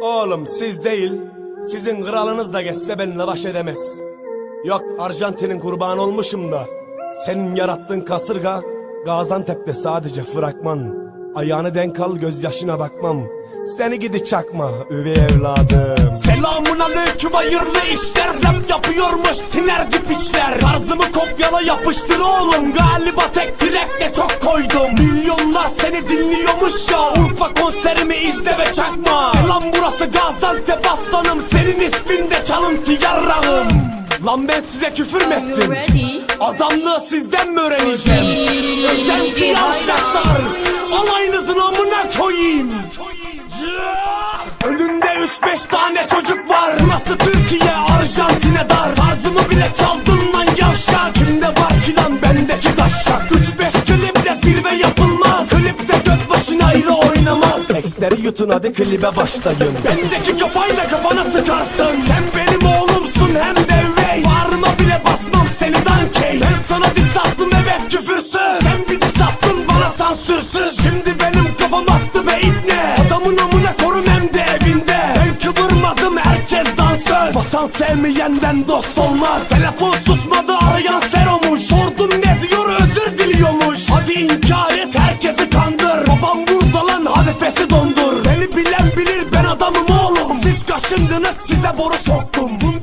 Oğlum siz değil, sizin kralınız da geçse benimle baş edemez. Yok Arjantin'in kurbanı olmuşum da. Senin yarattığın kasırga Gaziantep'te sadece fragman. Ayağını denk al gözyaşına bakmam. Seni gidi çakma üvey evladım. Selamun aleyküm hayırlı işler. Rap yapıyormuş tinerci piçler. Tarzımı kopyala yapıştır oğlum. Galiba tek direkle çok koydum. Milyonlar seni dinliyormuş ya. Urfa konserimi izle ve çakma. Selam Gaziantep aslanım. Senin ismin de çalıntı yarrağım. Lan ben size küfür mü Are you ettim? ready? Adamlığı sizden mi öğreneceğim? Özenti yavşaklar Alayınızın amına koyayım Önünde üç beş tane çocuk var Burası Türkiye Eksleri yutun hadi klibe başlayın. Bendeki kafayla kafana sıkarsın. Sen benim oğlumsun hem de üvey. Bağrıma bile basmam seni dankey. Ben sana diss attım evet küfürsüz. Sen bir diss attın bana sansürsüz. Şimdi benim kafam attı be ibne Adamın amına korum hem de evinde. Ben kıvırmadım herkes dansöz. Vatan sevmeyenden dost olmaz. Telefon Amacınız size boru soktum. Bunlar